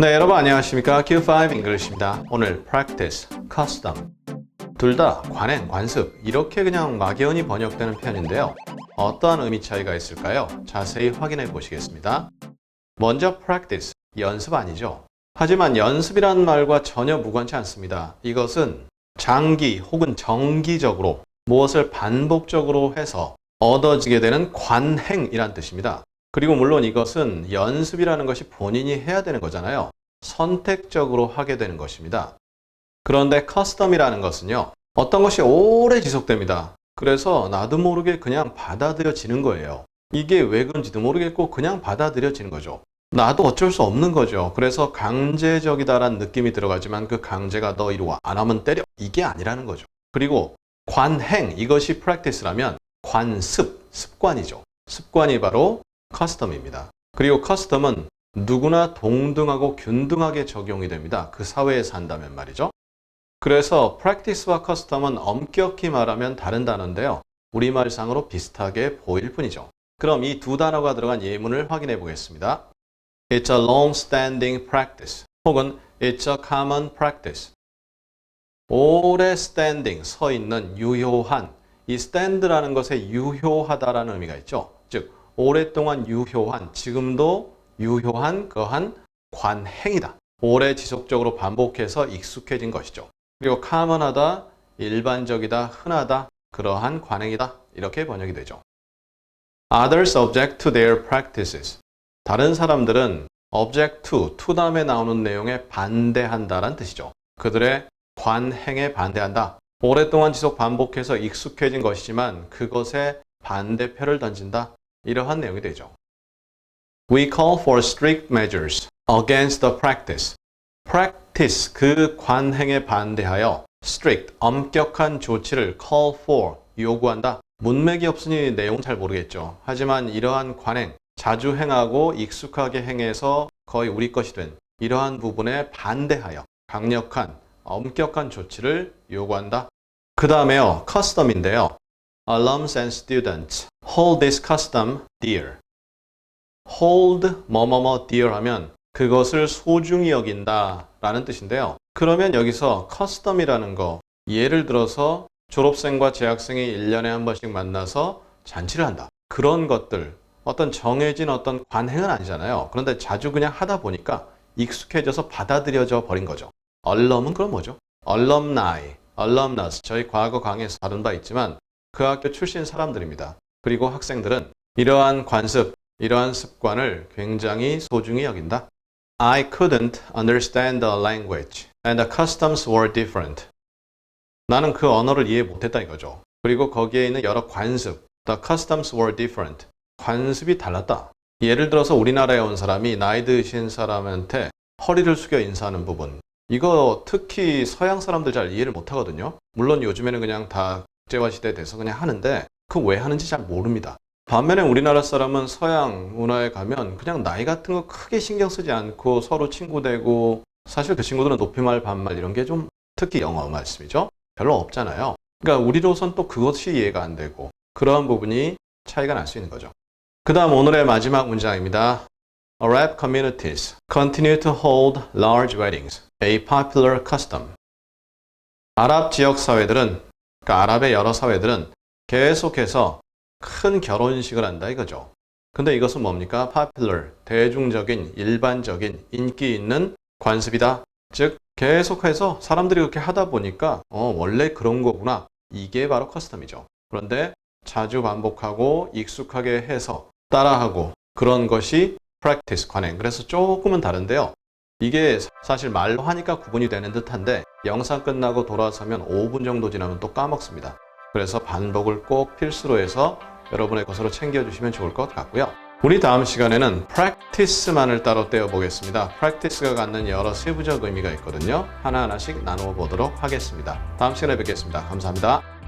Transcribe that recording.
네, 여러분 안녕하십니까? Q5 English입니다. 오늘 practice, custom 둘 다 관행, 관습 이렇게 그냥 막연히 번역되는 표현인데요. 어떠한 의미 차이가 있을까요? 자세히 확인해 보시겠습니다. 먼저 practice, 연습 아니죠? 하지만 연습이란 말과 전혀 무관치 않습니다. 이것은 장기 혹은 정기적으로 무엇을 반복적으로 해서 얻어지게 되는 관행이란 뜻입니다. 그리고 물론 이것은 연습이라는 것이 본인이 해야 되는 거잖아요. 선택적으로 하게 되는 것입니다. 그런데 커스텀이라는 것은요. 어떤 것이 오래 지속됩니다. 그래서 나도 모르게 그냥 받아들여지는 거예요. 이게 왜 그런지도 모르겠고 그냥 받아들여지는 거죠. 나도 어쩔 수 없는 거죠. 그래서 강제적이다라는 느낌이 들어가지만 그 강제가 너 이리 와. 안 하면 때려. 이게 아니라는 거죠. 그리고 관행, 이것이 프랙티스라면 관습, 습관이죠. 습관이 바로 커스텀입니다. 그리고 커스텀은 누구나 동등하고 균등하게 적용이 됩니다. 그 사회에 산다면 말이죠. 그래서 practice와 custom은 엄격히 말하면 다른 단어인데요. 우리말상으로 비슷하게 보일 뿐이죠. 그럼 이 두 단어가 들어간 예문을 확인해 보겠습니다. It's a long-standing practice 혹은 It's a common practice. 오래 standing, 서 있는, 유효한. 이 stand라는 것에 유효하다라는 의미가 있죠. 즉, 오랫동안 유효한, 지금도 유효한 그러한 관행이다. 오래 지속적으로 반복해서 익숙해진 것이죠. 그리고 common하다, 일반적이다, 흔하다, 그러한 관행이다. 이렇게 번역이 되죠. Others object to their practices. 다른 사람들은 object to, to 다음에 나오는 내용에 반대한다란 뜻이죠. 그들의 관행에 반대한다. 오랫동안 지속 반복해서 익숙해진 것이지만 그것에 반대표를 던진다. 이러한 내용이 되죠. We call for strict measures against the practice. practice, 그 관행에 반대하여 strict, 엄격한 조치를 call for, 요구한다. 문맥이 없으니 내용 잘 모르겠죠. 하지만 이러한 관행, 자주 행하고 익숙하게 행해서 거의 우리 것이 된 이러한 부분에 반대하여 강력한, 엄격한 조치를 요구한다. 그 다음에요, custom인데요. Alums and students hold this custom dear. hold 뭐뭐뭐 dear 하면 그것을 소중히 여긴다 라는 뜻인데요. 그러면 여기서 custom이라는 거 예를 들어서 졸업생과 재학생이 1년에 한 번씩 만나서 잔치를 한다. 그런 것들 어떤 정해진 어떤 관행은 아니잖아요. 그런데 자주 그냥 하다 보니까 익숙해져서 받아들여져 버린 거죠. 얼럼은 그럼 뭐죠? alumni, alumnus 저희 과거 강의에서 다룬 바 있지만 그 학교 출신 사람들입니다. 그리고 학생들은 이러한 관습, 이러한 습관을 굉장히 소중히 여긴다. I couldn't understand the language and the customs were different. 나는 그 언어를 이해 못했다 이거죠. 그리고 거기에 있는 여러 관습, the customs were different. 관습이 달랐다. 예를 들어서 우리나라에 온 사람이 나이 드신 사람한테 허리를 숙여 인사하는 부분. 이거 특히 서양 사람들 잘 이해를 못 하거든요. 물론 요즘에는 그냥 다 국제화 시대 돼서 그냥 하는데 그 왜 하는지 잘 모릅니다. 반면에 우리나라 사람은 서양 문화에 가면 그냥 나이 같은 거 크게 신경 쓰지 않고 서로 친구 되고 사실 그 친구들은 높임말 반말 이런 게 좀 특히 영어 말씀이죠. 별로 없잖아요. 그러니까 우리로선 또 그것이 이해가 안 되고 그러한 부분이 차이가 날 수 있는 거죠. 그 다음 오늘의 마지막 문장입니다. Arab communities continue to hold large weddings, a popular custom. 아랍 지역 사회들은, 그러니까 아랍의 여러 사회들은 계속해서 큰 결혼식을 한다 이거죠. 근데 이것은 뭡니까? popular, 대중적인, 일반적인, 인기 있는 관습이다. 즉, 계속해서 사람들이 그렇게 하다 보니까, 어, 원래 그런 거구나. 이게 바로 커스텀이죠. 그런데 자주 반복하고 익숙하게 해서 따라하고 그런 것이 practice, 관행. 그래서 조금은 다른데요. 이게 사실 말로 하니까 구분이 되는 듯한데 영상 끝나고 돌아서면 5분 정도 지나면 또 까먹습니다. 그래서 반복을 꼭 필수로 해서 여러분의 것으로 챙겨주시면 좋을 것 같고요. 우리 다음 시간에는 practice만을 따로 떼어보겠습니다. practice가 갖는 여러 세부적 의미가 있거든요. 하나하나씩 나누어 보도록 하겠습니다. 다음 시간에 뵙겠습니다. 감사합니다.